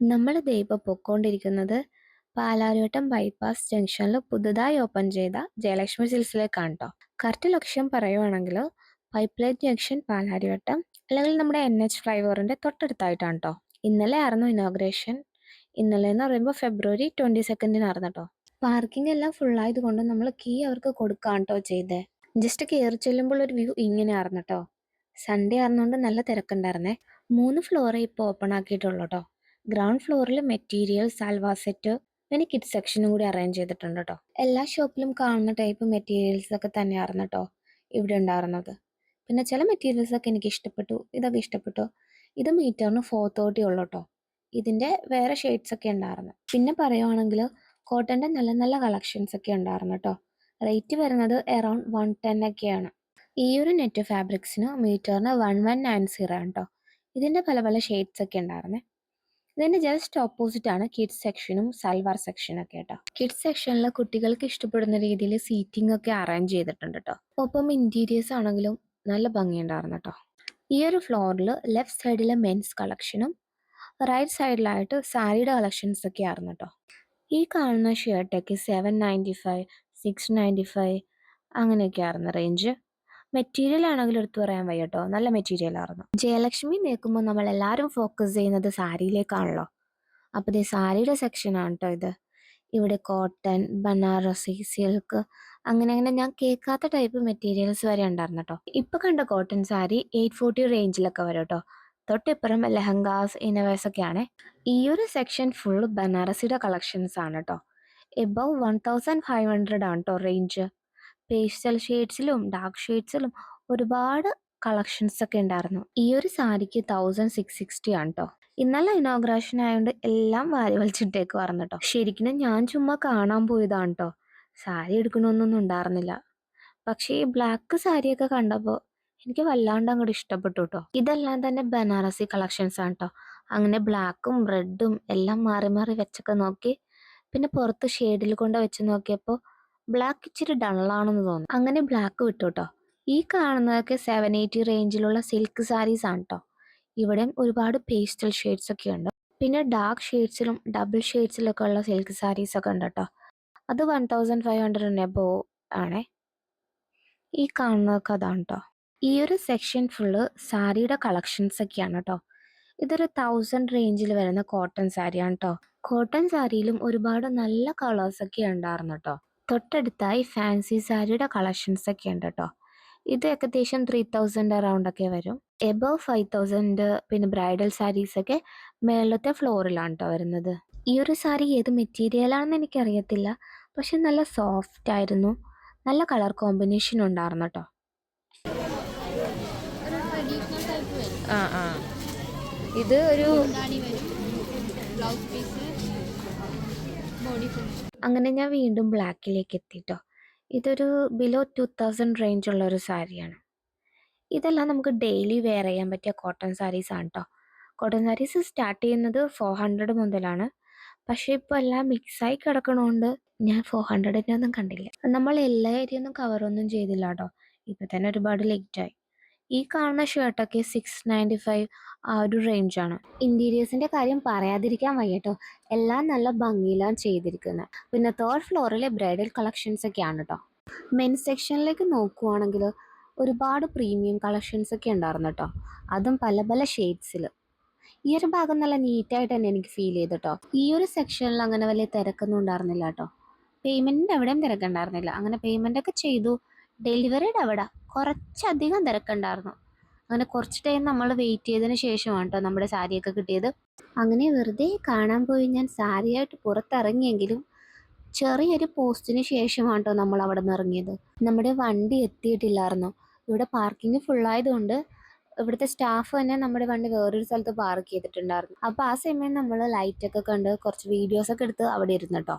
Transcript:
നമ്മൾ ഇതേ ഇപ്പോൾ പൊക്കോണ്ടിരിക്കുന്നത് പാലാരിവട്ടം ബൈപ്പാസ് ജംഗ്ഷനിൽ പുതുതായി ഓപ്പൺ ചെയ്ത ജയലക്ഷ്മി സിൽസിലേക്കാണ് കേട്ടോ കറക്റ്റ് ലക്ഷ്യം പറയുവാണെങ്കിൽ പൈപ്പ് ലൈൻ ജംഗ്ഷൻ പാലാരിവട്ടം അല്ലെങ്കിൽ നമ്മുടെ എൻ എച്ച് ഫ്ലൈഓവറിന്റെ തൊട്ടടുത്തായിട്ടാണ് കേട്ടോ ഇന്നലെ ആയിരുന്നു ഇനോഗ്രേഷൻ. ഇന്നലെ എന്ന് പറയുമ്പോൾ ഫെബ്രുവരി ട്വന്റി സെക്കൻഡിനായിരുന്നു കേട്ടോ പാർക്കിംഗ് എല്ലാം ഫുള്ളായതുകൊണ്ട് നമ്മൾ കീ അവർക്ക് കൊടുക്കാൻ കേട്ടോ ചെയ്തേ. ജസ്റ്റ് കയറി ചെല്ലുമ്പോൾ ഒരു വ്യൂ ഇങ്ങനെ ആയിരുന്നു കേട്ടോ സൺഡേ ആയിരുന്നുകൊണ്ട് നല്ല തിരക്കുണ്ടായിരുന്നേ. മൂന്ന് ഫ്ലോറേ ഇപ്പോൾ ഓപ്പൺ ആക്കിയിട്ടുള്ളൂ കേട്ടോ ഗ്രൗണ്ട് ഫ്ലോറിൽ മെറ്റീരിയൽ സാൽവാ സെറ്റ് പിന്നെ കിഡ് സെക്ഷനും കൂടി അറേഞ്ച് ചെയ്തിട്ടുണ്ട് കേട്ടോ എല്ലാ ഷോപ്പിലും കാണുന്ന ടൈപ്പ് മെറ്റീരിയൽസ് ഒക്കെ തന്നെയായിരുന്നു കേട്ടോ ഇവിടെ ഉണ്ടായിരുന്നത്. പിന്നെ ചില മെറ്റീരിയൽസ് ഒക്കെ എനിക്ക് ഇഷ്ടപ്പെട്ടു ഇതൊക്കെ ഇഷ്ടപ്പെട്ടു. ഇത് മീറ്ററിന് ഫോർ തേർട്ടി ഉള്ളൂ കേട്ടോ ഇതിന്റെ വേറെ ഷെയ്ഡ്സ് ഒക്കെ ഉണ്ടായിരുന്നു. പിന്നെ പറയുവാണെങ്കിൽ കോട്ടന്റെ നല്ല നല്ല കളക്ഷൻസ് ഒക്കെ ഉണ്ടായിരുന്നു കേട്ടോ റേറ്റ് വരുന്നത് എറൗണ്ട് വൺ ടെൻ ഒക്കെയാണ്. ഈ ഒരു നെറ്റ് ഫാബ്രിക്സിന് മീറ്ററിന് വൺ വൺ നയൻ സീറോ ആണ് കേട്ടോ ഇതിന്റെ പല പല ഷെയ്ഡ്സ് ഒക്കെ ഉണ്ടായിരുന്നേ. ഇതിന്റെ ജസ്റ്റ് ഓപ്പോസിറ്റ് ആണ്. കിഡ്സ് സെക്ഷനും സൽവാർ സെക്ഷനും ഒക്കെ കേട്ടോ കിഡ്സ് സെക്ഷനിൽ കുട്ടികൾക്ക് ഇഷ്ടപ്പെടുന്ന രീതിയിൽ സീറ്റിംഗ് ഒക്കെ അറേഞ്ച് ചെയ്തിട്ടുണ്ട് കേട്ടോ ഒപ്പം ഇന്റീരിയേഴ്സ് ആണെങ്കിലും നല്ല ഭംഗിയുണ്ടായിരുന്നു കേട്ടോ ഈ ഒരു ഫ്ലോറിൽ ലെഫ്റ്റ് സൈഡിലെ മെൻസ് കളക്ഷനും റൈറ്റ് സൈഡിലായിട്ട് സാരിയുടെ കളക്ഷൻസ് ഒക്കെ ആയിരുന്നു കേട്ടോ ഈ കാണുന്ന ഷർട്ടൊക്കെ seven ninety five six ninety five അങ്ങനെയൊക്കെ ആയിരുന്നു റേഞ്ച് മെറ്റീരിയൽ ആണെങ്കിലും എടുത്തു പറയാൻ വയ്യ കേട്ടോ നല്ല മെറ്റീരിയൽ ആയിരുന്നു. ജയലക്ഷ്മി നിൽക്കുമ്പോൾ നമ്മൾ എല്ലാവരും ഫോക്കസ് ചെയ്യുന്നത് സാരിയിലേക്കാണല്ലോ. അപ്പോൾ ഇത് സാരിയുടെ സെക്ഷനാണ് കേട്ടോ ഇത്. ഇവിടെ കോട്ടൺ ബനാറസി സിൽക്ക് അങ്ങനെ അങ്ങനെ ഞാൻ കേൾക്കാത്ത ടൈപ്പ് മെറ്റീരിയൽസ് വരെ ഉണ്ടായിരുന്നു കേട്ടോ ഇപ്പൊ കണ്ട കോട്ടൺ സാരി എയ്റ്റ് ഫോർട്ടി റേഞ്ചിലൊക്കെ വരും കേട്ടോ തൊട്ടിപ്പുറം ലെഹങ്കാസ് ഇനവേഴ്സ് ഒക്കെയാണ്. ഈ ഒരു സെക്ഷൻ ഫുൾ ബനാറസിയുടെ കളക്ഷൻസ് ആണ് കേട്ടോ above one thousand five hundred ആണ് കേട്ടോ റേഞ്ച് പേസ്റ്റൽ ഷെയ്ഡ്സിലും ഡാർക്ക് ഷെയ്ഡ്സിലും ഒരുപാട് കളക്ഷൻസ് ഒക്കെ ഉണ്ടായിരുന്നു. ഈ ഒരു സാരിക്ക് തൗസൻഡ് സിക്സ് സിക്സ്റ്റി ആണ് കേട്ടോ ഇന്നലെ ഇനോഗ്രേഷൻ ആയതുകൊണ്ട് എല്ലാം വാരി വലിച്ചിട്ടേക്ക് പറഞ്ഞു കേട്ടോ ശരിക്കും ഞാൻ ചുമ്മാ കാണാൻ പോയതാണ് കേട്ടോ സാരി എടുക്കണമെന്നൊന്നും ഉണ്ടായിരുന്നില്ല. പക്ഷേ ഈ ബ്ലാക്ക് സാരിയൊക്കെ കണ്ടപ്പോൾ എനിക്ക് വല്ലാണ്ട് അങ്ങോട്ട് ഇഷ്ടപ്പെട്ടു കേട്ടോ ഇതെല്ലാം തന്നെ ബനാറസി കളക്ഷൻസ് ആണ് കേട്ടോ അങ്ങനെ ബ്ലാക്കും റെഡും എല്ലാം മാറി മാറി വെച്ചൊക്കെ നോക്കി പിന്നെ പുറത്ത് ഷെയ്ഡിൽ കൊണ്ട് വെച്ച് നോക്കിയപ്പോൾ ബ്ലാക്ക് ഇച്ചിരി ഡള്ളാണെന്ന് തോന്നുന്നു. അങ്ങനെ ബ്ലാക്ക് വിട്ടു ഈ കാണുന്നതൊക്കെ സെവൻ എയ്റ്റി റേഞ്ചിലുള്ള സിൽക്ക് സാരീസ് ആണ് കേട്ടോ ഇവിടെ ഒരുപാട് പേസ്റ്റൽ ഷെയ്ഡ്സ് ഒക്കെ ഉണ്ട്. പിന്നെ ഡാർക്ക് ഷെയ്ഡ്സിലും ഡബിൾ ഷെയ്ഡ്സിലൊക്കെ ഉള്ള സിൽക്ക് സാരീസ് ഒക്കെ ഉണ്ട് കേട്ടോ അത് one thousand five hundred above ആണേ. ഈ കാണുന്നതൊക്കെ അതാണ് കേട്ടോ ഈ ഒരു സെക്ഷൻ ഫുള്ള് സാരിയുടെ കളക്ഷൻസ് ഒക്കെയാണ് കേട്ടോ ഇതൊരു തൗസൻഡ് റേഞ്ചിൽ വരുന്ന കോട്ടൺ സാരിയാണ് കേട്ടോ കോട്ടൺ സാരിയിലും ഒരുപാട് നല്ല കളേഴ്സ് ഒക്കെ ഉണ്ടായിരുന്നു കേട്ടോ തൊട്ടടുത്തായി ഫാൻസി സാരിയുടെ കളക്ഷൻസ് ഒക്കെ ഉണ്ട് കേട്ടോ ഇത് ഏകദേശം ത്രീ തൗസൻഡ് അറൗണ്ട് ഒക്കെ വരും. എബവ് ഫൈവ് തൗസൻഡ് പിന്നെ ബ്രൈഡൽ സാരീസ് ഒക്കെ മേളത്തെ ഫ്ലോറിലാണ് കേട്ടോ വരുന്നത്. ഈ ഒരു സാരി ഏത് മെറ്റീരിയലാണെന്ന് എനിക്കറിയത്തില്ല. പക്ഷെ നല്ല സോഫ്റ്റ് ആയിരുന്നു. നല്ല കളർ കോമ്പിനേഷൻ ഉണ്ടായിരുന്നു കേട്ടോ ആ ആ. ഇത് ഒരു ബ്ലൗസ് പീസ് ബോഡി അങ്ങനെ ഞാൻ വീണ്ടും ബ്ലാക്കിലേക്ക് എത്തിട്ടോ ഇതൊരു ബിലോ ടു തൗസൻഡ് റേഞ്ച് ഉള്ള ഒരു സാരിയാണ്. ഇതെല്ലാം നമുക്ക് ഡെയിലി വെയർ ചെയ്യാൻ പറ്റിയ കോട്ടൺ സാരീസ് ആണ് കേട്ടോ കോട്ടൺ സാരീസ് സ്റ്റാർട്ട് ചെയ്യുന്നത് ഫോർ ഹൺഡ്രഡ് മുതലാണ്. പക്ഷേ ഇപ്പോൾ എല്ലാം മിക്സായി കിടക്കണോണ്ട് ഞാൻ ഫോർ ഹൺഡ്രഡിന്റെ ഒന്നും കണ്ടില്ല. നമ്മൾ എല്ലാ ഏരിയ ഒന്നും കവറൊന്നും ചെയ്തില്ല കേട്ടോ ഇപ്പം തന്നെ ഒരുപാട് ലേറ്റായി ഈ കാണുന്ന ഷർട്ടൊക്കെ സിക്സ് നയന്റി ഫൈവ് ആ ഒരു റേഞ്ചാണ് ഇന്റീരിയേഴ്സിന്റെ കാര്യം പറയാതിരിക്കാൻ വയ്യട്ടോ. എല്ലാം നല്ല ഭംഗിയിലാണ് ചെയ്തിരിക്കുന്നത് പിന്നെ തേർഡ് ഫ്ലോറിലെ ബ്രൈഡൽ കളക്ഷൻസ് ഒക്കെയാണ് കേട്ടോ മെൻ സെക്ഷനിലേക്ക് നോക്കുവാണെങ്കിൽ ഒരുപാട് പ്രീമിയം കളക്ഷൻസ് ഒക്കെ ഉണ്ടായിരുന്നു കേട്ടോ അതും പല പല ഷെയ്ഡ്സിൽ ഈ ഒരു ഭാഗം നല്ല നീറ്റായിട്ട് തന്നെ എനിക്ക് ഫീൽ ചെയ്തു കേട്ടോ ഈ ഒരു സെക്ഷനിൽ അങ്ങനെ വലിയ തിരക്കൊന്നും ഉണ്ടായിരുന്നില്ല കേട്ടോ പേയ്മെന്റിന്റെ എവിടെയും തിരക്കുണ്ടായിരുന്നില്ല. അങ്ങനെ പേയ്മെന്റ് ഒക്കെ ചെയ്തു. ഡെലിവറിയുടെ അവിടെ. കുറച്ചധികം തിരക്കുണ്ടായിരുന്നു. അങ്ങനെ കുറച്ച് ടൈം നമ്മൾ വെയിറ്റ് ചെയ്തതിന് ശേഷമാണ് കേട്ടോ നമ്മുടെ സാരിയൊക്കെ കിട്ടിയത്. അങ്ങനെ വെറുതെ കാണാൻ പോയി. ഞാൻ സാരിയായിട്ട് പുറത്തിറങ്ങിയെങ്കിലും ചെറിയൊരു പോസ്റ്റിന് ശേഷമാണ് കേട്ടോ നമ്മൾ അവിടെ നിന്ന് ഇറങ്ങിയത്. നമ്മുടെ വണ്ടി എത്തിയിട്ടില്ലായിരുന്നു. ഇവിടെ പാർക്കിംഗ് ഫുള്ളായതുകൊണ്ട് ഇവിടുത്തെ സ്റ്റാഫ് തന്നെ നമ്മുടെ വണ്ടി വേറൊരു സ്ഥലത്ത് പാർക്ക് ചെയ്തിട്ടുണ്ടായിരുന്നു. അപ്പോൾ ആ സമയം നമ്മൾ ലൈറ്റൊക്കെ കണ്ട് കുറച്ച് വീഡിയോസൊക്കെ എടുത്ത് അവിടെ ഇരുന്നു കേട്ടോ